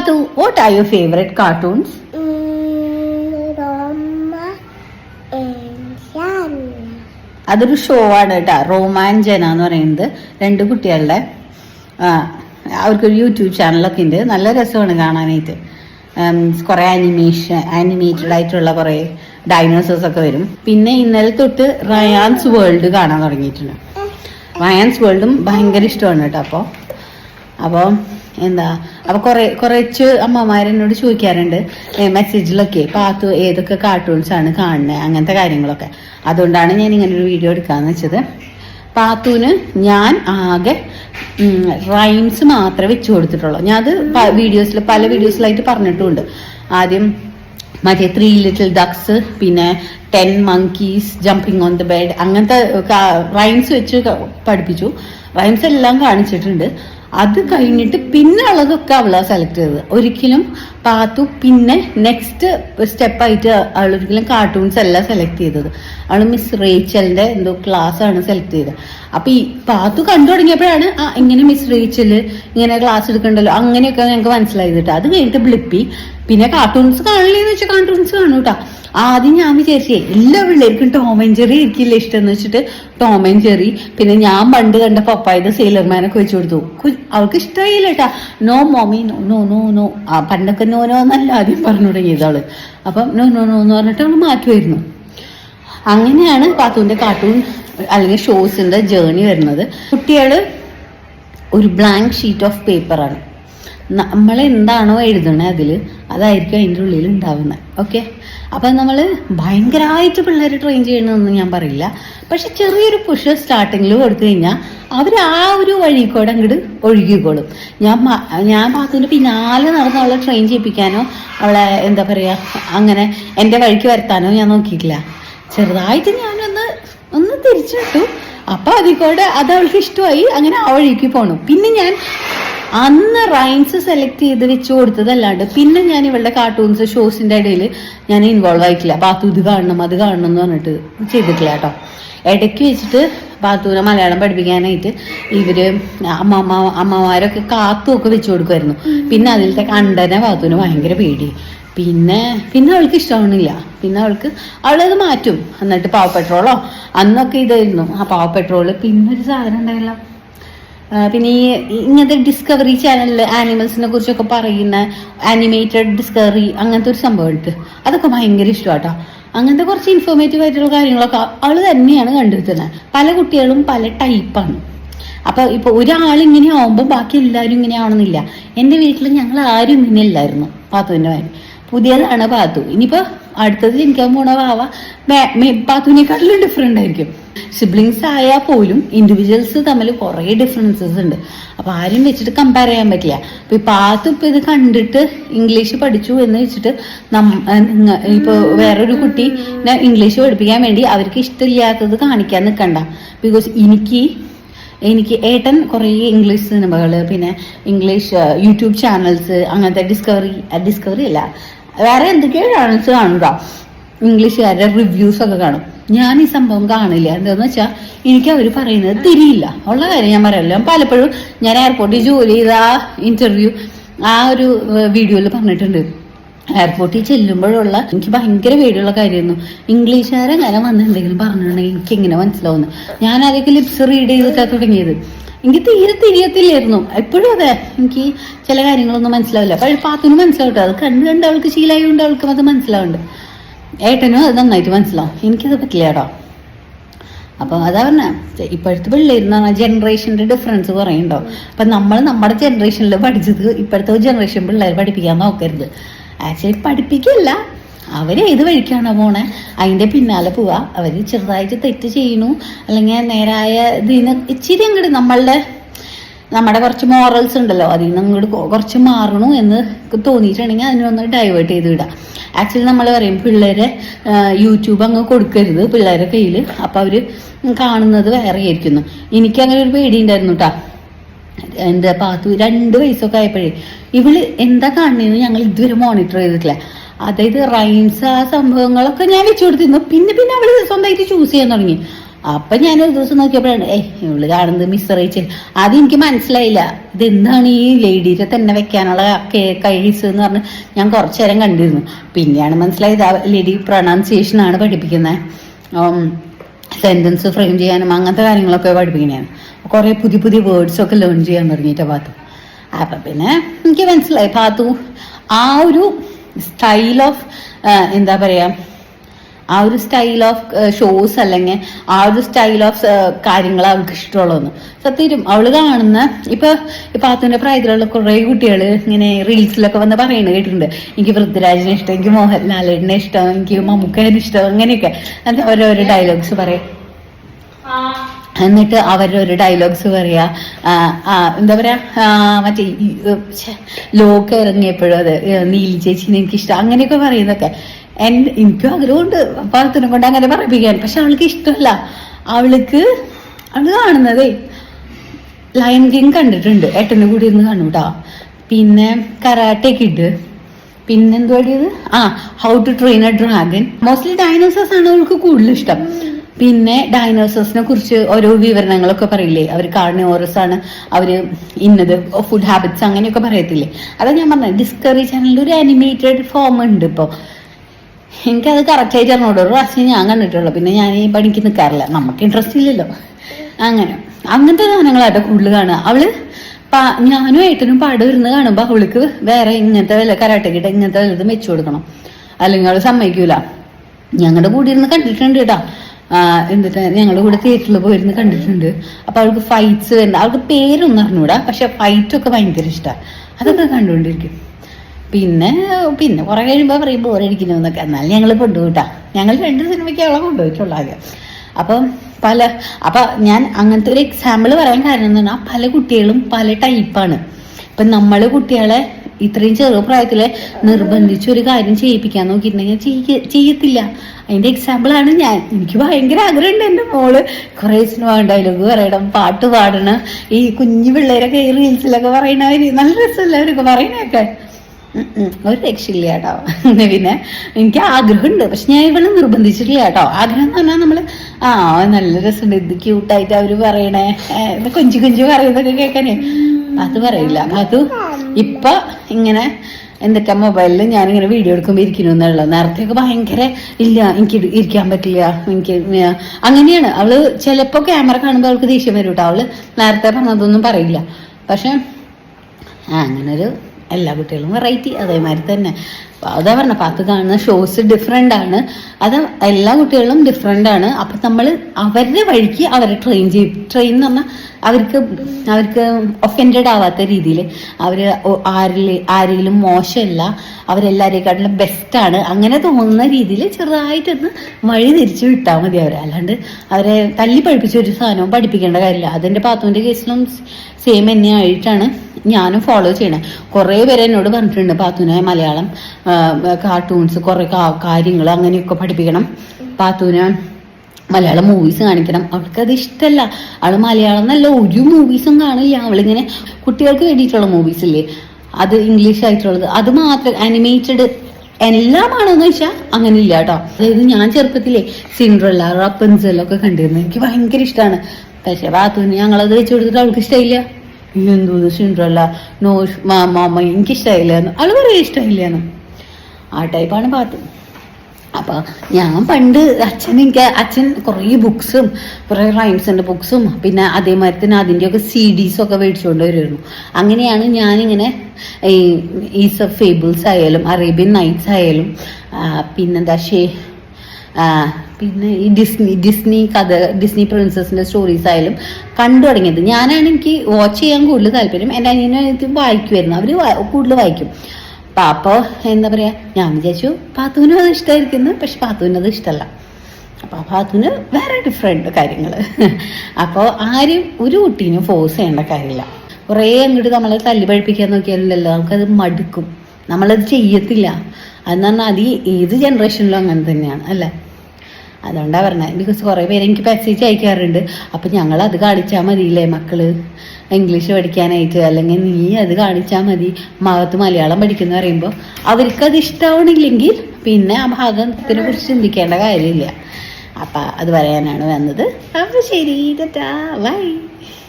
Pathu what are your favorite cartoons Roma and Shanna. അതൊരു show ആണ് കേട്ടോ റോമാഞ്ചന എന്ന് പറയുന്നത് രണ്ട് കുട്ടികളുടെ അവർക്കൊരു യൂട്യൂബ് ചാനലൊക്കെ ഉണ്ട്. നല്ല രസമാണ് കാണാനായിട്ട്. കുറേ ആനിമേഷൻ ആനിമേറ്റഡ് ആയിട്ടുള്ള കുറേ ഡൈനോസേഴ്സ് ഒക്കെ വരും. പിന്നെ ഇന്നലെ തൊട്ട് റയാൻസ് വേൾഡ് കാണാൻ തുടങ്ങിയിട്ടുണ്ട്. റയാൻസ് വേൾഡും ഭയങ്കര ഇഷ്ടമാണ് കേട്ടോ അപ്പോൾ അപ്പോൾ എന്താ അപ്പോൾ കുറേ കുറച്ച് അമ്മമാരെന്നോട് ചോദിക്കാറുണ്ട്. മെസ്സേജിലൊക്കെ പാത്തു ഏതൊക്കെ കാർട്ടൂൺസ് ആണ് കാണുന്നത് അങ്ങനത്തെ കാര്യങ്ങളൊക്കെ. അതുകൊണ്ടാണ് ഞാൻ ഇങ്ങനെ ഒരു വീഡിയോ എടുക്കാന്ന് വെച്ചത്. പാത്തുവിന് ഞാൻ ആകെ റൈംസ് മാത്രമേ വെച്ചു കൊടുത്തിട്ടുള്ളൂ. ഞാൻ അത് വീഡിയോസിൽ പല വീഡിയോസിലായിട്ട് പറഞ്ഞിട്ടുമുണ്ട്. ആദ്യം മറ്റേ ത്രീ ലിറ്റിൽ ഡക്സ് പിന്നെ ten monkeys jumping on the bed അങ്ങനത്തെ റൈംസ് വെച്ച് പഠിപ്പിച്ചു. റൈംസ് എല്ലാം കാണിച്ചിട്ടുണ്ട്. അത് കഴിഞ്ഞിട്ട് പിന്നെ ഉള്ളതൊക്കെ അവളാ സെലക്ട് ചെയ്തത്. ഒരിക്കലും പാത്തു പിന്നെ നെക്സ്റ്റ് സ്റ്റെപ്പായിട്ട് അവൾ ഒരിക്കലും കാർട്ടൂൺസ് അല്ല സെലക്ട് ചെയ്തത്. അവൾ മിസ് റേച്ചലിന്റെ എന്തോ ക്ലാസ് ആണ് സെലക്ട് ചെയ്തത്. അപ്പൊ ഈ പാത്തു കണ്ടു തുടങ്ങിയപ്പോഴാണ് ആ ഇങ്ങനെ മിസ് റേച്ചൽ ഇങ്ങനെ ക്ലാസ് എടുക്കണ്ടല്ലോ അങ്ങനെയൊക്കെ ഞങ്ങൾക്ക് മനസ്സിലായി കേട്ടോ. അത് കഴിഞ്ഞിട്ട് ബ്ലിപ്പി പിന്നെ കാർട്ടൂൺസ് കാണില്ലെന്ന് വെച്ചാൽ കാർട്ടൂൺസ് കാണൂട്ടാ ആദ്യം ഞാൻ വിചാരിച്ചേ എല്ലാ പിള്ളേർക്കും ടോം ആൻഡ് ജെറി ആയിരിക്കില്ല ഇഷ്ടം എന്ന് വെച്ചിട്ട് ടോം ആൻഡ് ജെറി പിന്നെ ഞാൻ പണ്ട് കണ്ട പപ്പായത് സെയിലർമാനൊക്കെ വെച്ചു കൊടുത്തു. അവൾക്ക് ഇഷ്ടമായില്ല കേട്ടാ. No mommy no no no no ആ പണ്ടൊക്കെ നോ നോ എന്നല്ല ആദ്യം പറഞ്ഞു തുടങ്ങിയത് അവൾ. അപ്പം നോ നോ നോ എന്ന് പറഞ്ഞിട്ട് അവൾ മാറ്റുമായിരുന്നു അങ്ങനെയാണ് പാത്തുവിന്റെ കാർട്ടൂൺ അല്ലെങ്കിൽ ഷോസിന്റെ ജേണി വരുന്നത്. കുട്ടികൾ ഒരു ബ്ലാങ്ക് ഷീറ്റ് ഓഫ് പേപ്പറാണ് നമ്മൾ എന്താണോ എഴുതണേ അതിൽ അതായിരിക്കും അതിന്റെ ഉള്ളിൽ ഉണ്ടാവുന്നത് ഓക്കെ അപ്പം നമ്മൾ ഭയങ്കരമായിട്ട് പിള്ളേർ ട്രെയിൻ ചെയ്യണമെന്ന് ഞാൻ പറയില്ല. പക്ഷെ ചെറിയൊരു പുഷ് സ്റ്റാർട്ടിങ്ങിൽ കൊടുത്തു കഴിഞ്ഞാൽ അവർ ആ ഒരു വഴി കൂടെ അങ്ങോട്ട് ഒഴുകിക്കോളും. ഞാൻ ഞാൻ പാത്തുവിന്റെ പിന്നാലെ നടന്ന് അവളെ ട്രെയിൻ ചെയ്യിപ്പിക്കാനോ അവളെ എന്താ പറയുക അങ്ങനെ എന്റെ വഴിക്ക് വരുത്താനോ ഞാൻ നോക്കിയിട്ടില്ല. ചെറുതായിട്ട് ഞാനൊന്ന് ഒന്ന് തിരിച്ചിട്ടു. അതിൽ കൂടെ അത് അവൾക്ക് ഇഷ്ടമായി അങ്ങനെ ആ വഴിക്ക് പോകണം പിന്നെ ഞാൻ അന്ന് റൈംസ് സെലക്ട് ചെയ്ത് വെച്ച് കൊടുത്തതല്ലാണ്ട് പിന്നെ ഞാൻ ഇവളുടെ കാർട്ടൂൺസ് ഷോസിന്റെ ഇടയിൽ ഞാൻ ഇൻവോൾവ് ആയിട്ടില്ല. ബാത്തു ഇത് കാണണം അത് കാണണം എന്ന് പറഞ്ഞിട്ട് ചെയ്തിട്ടില്ല കേട്ടോ. ഇടയ്ക്ക് വെച്ചിട്ട് ബാത്തുവിനെ മലയാളം പഠിപ്പിക്കാനായിട്ട് ഇവർ അമ്മമ്മ അമ്മമാരൊക്കെ കാത്തുമൊക്കെ വെച്ചു കൊടുക്കുമായിരുന്നു പിന്നെ അതിലത്തെ കണ്ടനെ ബാത്തുവിന് ഭയങ്കര പേടി. പിന്നെ പിന്നെ അവൾക്ക് ഇഷ്ടമാവണില്ല. പിന്നെ അവൾക്ക് അവളത് മാറ്റും. എന്നിട്ട് പാവ പെട്രോളോ അന്നൊക്കെ ഇതായിരുന്നു. ആ പാവ പെട്രോൾ പിന്നെ ഒരു സാധനം ഉണ്ടായല്ലോ. പിന്നെ ഈ ഇങ്ങനത്തെ ഡിസ്കവറി ചാനലിൽ ആനിമൽസിനെ കുറിച്ചൊക്കെ പറയുന്ന ആനിമേറ്റഡ് ഡിസ്കവറി അങ്ങനത്തെ ഒരു സംഭവമുണ്ട്. അതൊക്കെ ഭയങ്കര ഇഷ്ടമാട്ടോ അങ്ങനത്തെ കുറച്ച് ഇൻഫോർമേറ്റീവ് ആയിട്ടുള്ള കാര്യങ്ങളൊക്കെ അവൾ തന്നെയാണ് കണ്ടെത്തുന്നത് പല കുട്ടികളും പല ടൈപ്പാണ് അപ്പൊ ഇപ്പൊ ഒരാൾ ഇങ്ങനെ ആവുമ്പോൾ ബാക്കി എല്ലാവരും ഇങ്ങനെ ആവണമെന്നില്ല. എന്റെ വീട്ടിൽ ഞങ്ങൾ ആരും ഇങ്ങനെ ഇല്ലായിരുന്നു പാത്തുവിന്റെ മാതിരി. പുതിയതാണ് പാത്തു. ഇനിയിപ്പോ അടുത്തത് ജനിക്കാൻ പോണ വാവ പാത്തുവിനെക്കാട്ടിലും ഡിഫറെന്റ് ആയിരിക്കും. സിബ്ലിങ്സ് ആയാൽ പോലും ഇൻഡിവിജ്വൽസ് തമ്മിൽ കുറേ ഡിഫറൻസസ് ഉണ്ട്. അപ്പോൾ ആരും വെച്ചിട്ട് കമ്പയർ ചെയ്യാൻ പറ്റില്ല. അപ്പോൾ ഈ പാത്തു ഇപ്പം ഇത് കണ്ടിട്ട് ഇംഗ്ലീഷ് പഠിച്ചു എന്ന് വെച്ചിട്ട് നം- ഇപ്പോൾ വേറൊരു കുട്ടി ഇംഗ്ലീഷ് പഠിപ്പിക്കാൻ വേണ്ടി അവർക്ക് ഇഷ്ടമില്ലാത്തത് കാണിക്കാൻ നിൽക്കണ്ട ബിക്കോസ് എനിക്ക് എനിക്ക് ഏട്ടൻ കുറേ ഇംഗ്ലീഷ് സിനിമകൾ പിന്നെ ഇംഗ്ലീഷ് യൂട്യൂബ് ചാനൽസ് അങ്ങനത്തെ ഡിസ്കവറി ഡിസ്കവറി അല്ല. വേറെ എന്തൊക്കെയോ ചാനൽസ് കാണുക ഇംഗ്ലീഷുകാരുടെ റിവ്യൂസ് ഒക്കെ കാണും. ഞാൻ ഈ സംഭവം കാണില്ല. എന്താന്ന് വെച്ചാൽ എനിക്ക് അവർ പറയുന്നത് തിരിയില്ല. ഉള്ള കാര്യം ഞാൻ പറയല്ലോ. പലപ്പോഴും ഞാൻ എയർപോർട്ടിൽ ജോലി ചെയ്ത ആ ഇന്റർവ്യൂ ആ ഒരു വീഡിയോയിൽ പറഞ്ഞിട്ടുണ്ട്. എയർപോർട്ടിൽ ചെല്ലുമ്പോഴുള്ള എനിക്ക് ഭയങ്കര പേടിയുള്ള കാര്യമായിരുന്നു. ഇംഗ്ലീഷുകാരെങ്ങനെ വന്ന് എന്തെങ്കിലും പറഞ്ഞിട്ടുണ്ടെങ്കിൽ എനിക്ക് എങ്ങനെ മനസ്സിലാവുന്നു. ഞാൻ അതൊക്കെ ലിപ്സ് റീഡ് ചെയ്തിട്ടാണ് തുടങ്ങിയത്. എനിക്ക് തീരെ തിരിയത്തില്ലായിരുന്നു. എപ്പോഴും അതെ എനിക്ക് ചില കാര്യങ്ങളൊന്നും മനസ്സിലാവില്ല. പക്ഷേ പാത്തിനും മനസ്സിലാവട്ടെ അത് കണ്ട് കണ്ട് അവൾക്ക് ശീലമായതുകൊണ്ട് അവൾക്കും അത് മനസ്സിലാവുന്നുണ്ട്. ഏട്ടനും അത് നന്നായിട്ട് മനസ്സിലാവും. എനിക്കത് പറ്റില്ല കേട്ടോ അപ്പോൾ അതാ പറഞ്ഞ ഇപ്പോഴത്തെ പിള്ളേരെന്ന് പറഞ്ഞാൽ ജനറേഷന്റെ ഡിഫറൻസ് കുറയുണ്ടോ അപ്പം നമ്മൾ നമ്മുടെ ജനറേഷനിൽ പഠിച്ചത് ഇപ്പോഴത്തെ ജനറേഷൻ പിള്ളേർ പഠിപ്പിക്കാൻ നോക്കരുത്. ആക്ച്വലി പഠിപ്പിക്കില്ല. അവർ ഏത് വഴിക്കാണോ പോണേ? അതിന്റെ പിന്നാലെ പോവുക അവർ ചെറുതായിട്ട് തെറ്റ് ചെയ്യണു അല്ലെങ്കിൽ നേരായ ഇതിന് ഇച്ചിരി അങ്ങോട്ട് നമ്മളുടെ നമ്മുടെ കുറച്ച് മോറൽസ് ഉണ്ടല്ലോ. അതിൽ നിന്ന് അങ്ങോട്ട് കൊ- കുറച്ച് മാറണു എന്ന് തോന്നിയിട്ടുണ്ടെങ്കിൽ അതിനൊന്ന് ഡൈവേർട്ട് ചെയ്ത് വിടാം. ആക്ച്വലി നമ്മൾ പറയും പിള്ളേരെ യൂട്യൂബ് അങ്ങ് കൊടുക്കരുത് പിള്ളേരെ കയ്യിൽ അപ്പം അവർ കാണുന്നത് വേറെ ആയിരിക്കുന്നു. എനിക്ക് അങ്ങനെ ഒരു പേടി ഉണ്ടായിരുന്നു കേട്ടോ എന്താ പാത്തു രണ്ട് വയസ്സൊക്കെ ആയപ്പോഴേ ഇവൾ എന്താ കാണുന്നതെന്ന് ഞങ്ങൾ ഇതുവരെ മോണിറ്റർ ചെയ്തിട്ടില്ല. അതായത് റൈംസ് ആ സംഭവങ്ങളൊക്കെ ഞാൻ വെച്ചു കൊടുത്തിരുന്നു. പിന്നെ പിന്നെ അവൾ സ്വന്തമായിട്ട് ചൂസ് ചെയ്യാൻ തുടങ്ങി. അപ്പൊ ഞാൻ ഒരു ദിവസം നോക്കിയപ്പോഴാണ് ഏയ് ഇവൾ കാണുന്നത് മിസ് റേച്ചൽ ആദ്യം എനിക്ക് മനസ്സിലായില്ല. ഇത് എന്താണ് ഈ ലേഡീനെ തന്നെ വെക്കാനുള്ള കഴിസ് എന്ന് പറഞ്ഞ് ഞാൻ കുറച്ചു നേരം കണ്ടിരുന്നു. പിന്നെയാണ് മനസ്സിലായത് ആ ലേഡി പ്രൊണൗൺസിയേഷൻ ആണ് പഠിപ്പിക്കുന്നത് സെന്റൻസ് ഫ്രെയിം ചെയ്യാനും അങ്ങനത്തെ കാര്യങ്ങളൊക്കെ പഠിപ്പിക്കണതാണ് കുറേ പുതിയ പുതിയ വേർഡ്സ് ഒക്കെ ലേൺ ചെയ്യാൻ തുടങ്ങിയിട്ട് പാത്തു. അപ്പൊ പിന്നെ എനിക്ക് മനസ്സിലായി പാത്തു ആ ഒരു സ്റ്റൈൽ ഓഫ് എന്താ പറയാ ആ ഒരു സ്റ്റൈൽ ഓഫ് ഷോസ് അല്ലെങ്കിൽ ആ ഒരു സ്റ്റൈൽ ഓഫ് കാര്യങ്ങൾ അവൾക്ക് ഇഷ്ടമുള്ളതെന്ന് സത്യം അവൾ കാണുന്ന ഇപ്പൊ ഇപ്പൊ അതിന്റെ പ്രായത്തിലുള്ള കുറെ കുട്ടികൾ ഇങ്ങനെ റീൽസിലൊക്കെ വന്ന് പറയുന്നത് കേട്ടിട്ടുണ്ട്. എനിക്ക് പൃഥ്വിരാജിനെ ഇഷ്ടം എനിക്ക് മോഹൻലാലിനെ ഇഷ്ടം എനിക്ക് മമ്മൂക്കേനെ ഇഷ്ടം അങ്ങനെയൊക്കെ. അത് ഓരോരോ ഡയലോഗ്സ് പറയും. എന്നിട്ട് അവരുടെ ഒരു ഡയലോഗ്സ് പറയാ എന്താ പറയാ? മറ്റേ ലോക്ക് ഇറങ്ങിയപ്പോഴും അത് നീലി ചേച്ചിനെ എനിക്കിഷ്ടം അങ്ങനെയൊക്കെ പറയുന്നൊക്കെ എന്റെ എനിക്കും ആഗ്രഹമുണ്ട്. പാർത്തിനെ കൊണ്ട് അങ്ങനെ പറയിപ്പിക്കാൻ. പക്ഷെ അവൾക്ക് ഇഷ്ടമല്ല. അവൾക്ക് അവൾ കാണുന്നതേ ലയൺ കിങ് കണ്ടിട്ടുണ്ട്. ഏട്ടന്റെ കൂടി കാണും കേട്ടോ പിന്നെ കരാട്ടെ കിഡ് പിന്നെന്തുവാടിയത് ആ how to train a dragon mostly dinosaurs ആണ് അവൾക്ക് കൂടുതൽ ഇഷ്ടം. പിന്നെ ഡൈനോസേഴ്സിനെ കുറിച്ച് ഓരോ വിവരണങ്ങളൊക്കെ പറയില്ലേ? അവർ ഓറസ് ആണ്. അവർ ഇന്നത് ഫുഡ് ഹാബിറ്റ്സ് അങ്ങനെയൊക്കെ പറയത്തില്ലേ? അതാ ഞാൻ പറഞ്ഞത് ഡിസ്കവറി ചാനലിൽ ഒരു അനിമേറ്റഡ് ഫോം ഉണ്ട് ഇപ്പോൾ എനിക്കത് കറക്റ്റായിട്ട് അറിഞ്ഞോളൂ ഒരു പ്രാവശ്യം ഞാൻ കണ്ടിട്ടുള്ളൂ. പിന്നെ ഞാൻ ഈ പണിക്ക് നിൽക്കാറില്ല നമുക്ക് ഇൻട്രസ്റ്റ് ഇല്ലല്ലോ. അങ്ങനെ. അങ്ങനത്തെ സാധനങ്ങളാട്ടോ കൂടുതൽ കാണുക. അവൾ പാ- ഞാനും ഏട്ടനും പാട് വരുന്ന കാണുമ്പോ അവൾക്ക് വേറെ ഇങ്ങനത്തെ വില കരാട്ടക്കിട്ട് ഇങ്ങനത്തെ വല്ലതും വെച്ചു കൊടുക്കണം. അല്ലെങ്കിൽ അവൾ സമ്മതിക്കൂല. ഞങ്ങളുടെ കൂടെ ഇരുന്ന് കണ്ടിട്ടുണ്ട് കേട്ടാ. എന്നിട്ട് ഞങ്ങളുടെ കൂടെ തിയേറ്ററിൽ പോയിരുന്ന് കണ്ടിട്ടുണ്ട്. അപ്പൊ അവൾക്ക് ഫൈറ്റ്സ് വരുന്ന അവൾക്ക് പേരൊന്നും അറിഞ്ഞൂടാ. പക്ഷെ ഫൈറ്റ് ഒക്കെ ഭയങ്കര ഇഷ്ടമാണ് അതൊക്കെ കണ്ടുകൊണ്ടിരിക്കും പിന്നെ പിന്നെ കുറെ കഴിയുമ്പോൾ പറയും ബോറടിക്കുന്നു എന്നൊക്കെ എന്നാലും ഞങ്ങൾ കൊണ്ടുപോയിട്ടാ. ഞങ്ങൾ രണ്ട് സിനിമയ്ക്ക് അവളെ കൊണ്ടുപോയിട്ടുള്ളൂ ആകെ. അപ്പം പല അപ്പം ഞാൻ അങ്ങനത്തെ ഒരു എക്സാമ്പിൾ പറയാൻ കാരണം എന്ന് പറഞ്ഞാൽ പല കുട്ടികളും പല ടൈപ്പാണ് ഇപ്പം നമ്മൾ കുട്ടികളെ ഇത്രയും ചെറു പ്രായത്തിൽ നിർബന്ധിച്ച് ഒരു കാര്യം ചെയ്യിപ്പിക്കാൻ നോക്കിയിട്ടുണ്ടെങ്കിൽ ചെയ്യ- ചെയ്യത്തില്ല. അതിന്റെ എക്സാമ്പിൾ ആണ് ഞാൻ. എനിക്ക് ഭയങ്കര ആഗ്രഹമുണ്ട് എന്റെ മോൾ. കുറേ സിനിമ ഡയലോഗ് പറയണം പാട്ട് പാടണം. ഈ കുഞ്ഞു പിള്ളേരൊക്കെ ഈ റീൽസിലൊക്കെ പറയണവർ നല്ല രസമല്ല അവരൊക്കെ പറയണൊക്കെ. ഒരു രക്ഷയില്ല കേട്ടോ. പിന്നെ എനിക്ക് ആഗ്രഹമുണ്ട്. പക്ഷെ ഞാൻ ഇവിടെ നിർബന്ധിച്ചിട്ടില്ല കേട്ടോ. ആഗ്രഹം എന്ന് പറഞ്ഞാൽ നമ്മൾ ആ നല്ല രസമുണ്ട്. ഇത് ക്യൂട്ടായിട്ട് അവർ പറയണേ. കൊഞ്ചി കൊഞ്ചി പറയുന്നതൊക്കെ കേൾക്കാനേ. അത് പറയില്ല. അത് ഇപ്പൊ ഇങ്ങനെ എന്തൊക്കെ മൊബൈലിൽ ഞാനിങ്ങനെ വീഡിയോ എടുക്കുമ്പോൾ ഇരിക്കുന്നു എന്നുള്ളത് നേരത്തെയൊക്കെ ഭയങ്കര ഇല്ല എനിക്ക് ഇരിക്കാൻ പറ്റില്ല. എനിക്ക് അങ്ങനെയാണ്. അവൾ ചിലപ്പോ ക്യാമറ കാണുമ്പോൾ അവൾക്ക് ദേഷ്യം വരും കേട്ടോ. അവൾ നേരത്തെ പറഞ്ഞതൊന്നും പറയില്ല. പക്ഷെ അങ്ങനൊരു എല്ലാ കുട്ടികളും വെറൈറ്റി അതേമാതിരി തന്നെ. അതാ പറഞ്ഞ പത്ത് കാണുന്ന ഷോസ് ഡിഫറെന്റ് ആണ്. അത് എല്ലാ കുട്ടികളും ഡിഫറെന്റ് ആണ്. അപ്പം നമ്മൾ അവരുടെ വഴിക്ക് അവരെ ട്രെയിൻ ചെയ്യും ട്രെയിൻ എന്ന് പറഞ്ഞാൽ അവർക്ക് അവർക്ക് ഒഫൻഡഡ് ആവാത്ത രീതിയിൽ അവർ ആരിൽ ആരെങ്കിലും മോശമല്ല. അവരെല്ലാവരെക്കാട്ടിലും ബെസ്റ്റാണ് അങ്ങനെ തോന്നുന്ന രീതിയിൽ ചെറുതായിട്ടൊന്ന് വഴി തിരിച്ചു വിട്ടാൽ മതി അവരെ. അല്ലാണ്ട് അവരെ തല്ലി പഠിപ്പിച്ച ഒരു സാധനവും പഠിപ്പിക്കേണ്ട കാര്യമില്ല. അതിന്റെ പാത്തുവിന്റെ കേസിലും സെയിം തന്നെയായിട്ടാണ് ഞാനും ഫോളോ ചെയ്യണേ. കുറേ പേര് എന്നോട് പറഞ്ഞിട്ടുണ്ട് പാത്തുവിനെ മലയാളം കാർട്ടൂൺസ് കുറേ കാര്യങ്ങൾ അങ്ങനെയൊക്കെ പഠിപ്പിക്കണം. പാത്തുവിനെ മലയാളം മൂവീസ് കാണിക്കണം. അവൾക്ക് അത് ഇഷ്ടമല്ല അവൾ മലയാളം എന്നല്ല ഒരു മൂവീസും കാണില്ല. അവളിങ്ങനെ കുട്ടികൾക്ക് വേണ്ടിയിട്ടുള്ള മൂവീസ് ഇല്ലേ? അത് ഇംഗ്ലീഷ് ആയിട്ടുള്ളത്. അത് മാത്രം അനിമേറ്റഡ് എല്ലാമാണെന്ന് വെച്ചാൽ അങ്ങനെ ഇല്ല കേട്ടോ. അതായത് ഞാൻ ചെറുപ്പത്തിലെ സിൻഡ്രല്ല റപ്പൻസൽ ഒക്കെ കണ്ടിരുന്നു. എനിക്ക് ഭയങ്കര ഇഷ്ടമാണ് പക്ഷെ ബാത്തുവിന് ഞങ്ങളത് വെച്ച് കൊടുത്തിട്ട് അവൾക്ക് ഇഷ്ടമില്ല എന്തോന്ന് സിൻഡ്രല്ല നോഷ് മാമ എനിക്ക് ഇഷ്ടമായില്ല അവൾ പറയും ഇഷ്ടമില്ല ആ ടൈപ്പാണ് പാത്തു അപ്പൊ ഞാൻ പണ്ട് അച്ഛൻ എനിക്ക് അച്ഛൻ കുറേ ബുക്സും കുറേ റൈംസിന്റെ ബുക്സും പിന്നെ അതേമാതിരി തന്നെ അതിന്റെയൊക്കെ സി ഡീസും ഒക്കെ മേടിച്ചുകൊണ്ട് വരുമായിരുന്നു അങ്ങനെയാണ് ഞാനിങ്ങനെ ഈ ഈസ് ഓഫ് ഫേബിൾസ് ആയാലും അറേബ്യൻ നൈറ്റ്സ് ആയാലും പിന്നെന്താ ഷേ പിന്നെ ഈ ഡിസ്നി ഡിസ്നി കഥ ഡിസ്നി പ്രിൻസസിന്റെ സ്റ്റോറീസ് ആയാലും കണ്ടു തുടങ്ങിയത്. ഞാനാണ് എനിക്ക് വാച്ച് ചെയ്യാൻ കൂടുതൽ താല്പര്യം. എന്റെ അനിയനും വായിക്കുമായിരുന്നു അവർ കൂടുതൽ വായിക്കും. അപ്പൊ എന്താ പറയാ ഞാൻ വിചാരിച്ചു പാത്തുവിനും അത് ഇഷ്ടമായിരിക്കുന്നു പക്ഷെ പാത്തുവിന് അത് ഇഷ്ടമല്ല അപ്പൊ ആ പാത്തുവിന് വേറെ ഡിഫറെന്റ് കാര്യങ്ങൾ അപ്പോൾ ആരും ഒരു കുട്ടീനും ഫോഴ്സ് ചെയ്യേണ്ട കാര്യമില്ല. കുറേ അങ്ങോട്ട് നമ്മളെ തല്ലി പഴിപ്പിക്കാൻ നോക്കിയാലല്ലോ നമുക്കത് മടുക്കും. നമ്മളത് ചെയ്യത്തില്ല. അതെന്ന് പറഞ്ഞാൽ അത് ഏത് ജനറേഷനിലും അങ്ങനെ തന്നെയാണ് അല്ലേ? അതുകൊണ്ടാണ് പറഞ്ഞത് ബിക്കോസ് കുറേ പേര് എനിക്ക് മെസ്സേജ് അയക്കാറുണ്ട്. അപ്പം ഞങ്ങൾ അത് കാണിച്ചാൽ മതിയില്ലേ മക്കൾ? ഇംഗ്ലീഷ് പഠിക്കാനായിട്ട് അല്ലെങ്കിൽ നീ അത് കാണിച്ചാൽ മതി. മകത്ത് മലയാളം പഠിക്കുന്ന പറയുമ്പോൾ അവർക്കത് ഇഷ്ടമാവണില്ലെങ്കിൽ പിന്നെ ആ ഭാഗത്തിനെ കുറിച്ച് ചിന്തിക്കേണ്ട കാര്യമില്ല. അപ്പം അത് പറയാനാണ് വന്നത്. അപ്പോൾ ശരി ടാ ബൈ